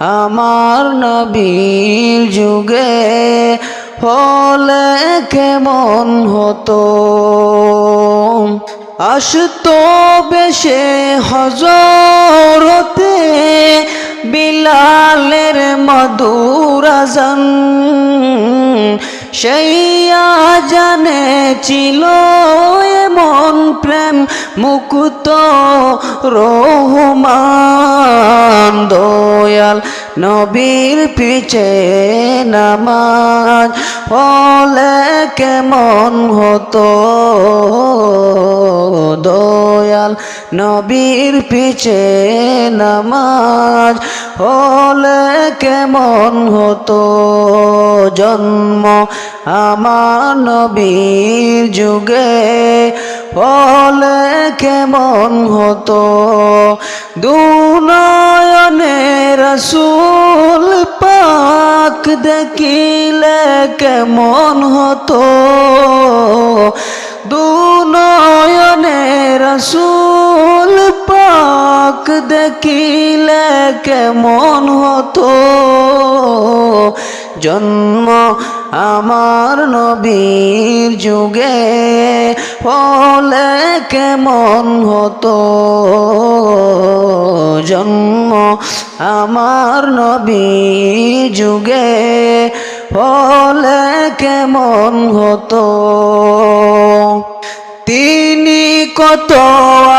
আমার নবীর যুগে হলে কেমন হতো? আসতো বেশে হজরতে বিলালের মধুরাজন। সেইয়া জানে ছিল এমন মুকুত রহমান, দয়াল নবীর পিছে নামাজ। হলে কেমন হতো দয়াল নবীর পিছে নামাজ? হলে কেমন হতো জন্ম আমার নবীর যুগে? হলে কেমন হতো? দুনয়নের রসুল পাক দেখিলে কেমন হতো? দুনয়নের রসুল পাক দেখিলে কেমন হতো? জন্ম আমার নবীর যুগে হলে কেমন হতো? জন্ম আমার নবীর যুগে হলে কেমন হতো? তিনি কত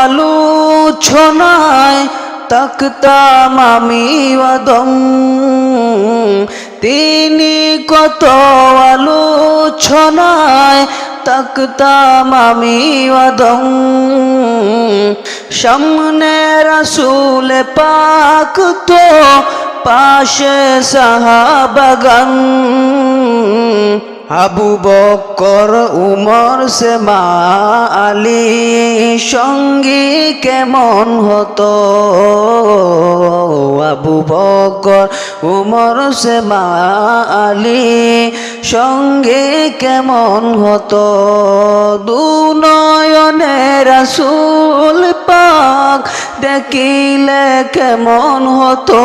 আলোচনায় তক্তাম আমি তিনি কত আলোচনায় তাকতাম আমি অদম সামনে রসুল পাক তো পাশে সাহাবাগান। আবু বকর উমর সে মা আলী সঙ্গী কেমন হতো? আবু বকর উমর সে মা আলী সঙ্গে কেমন হতো? দুনয়নে রাসুল পাক দেখিলে কেমন হতো?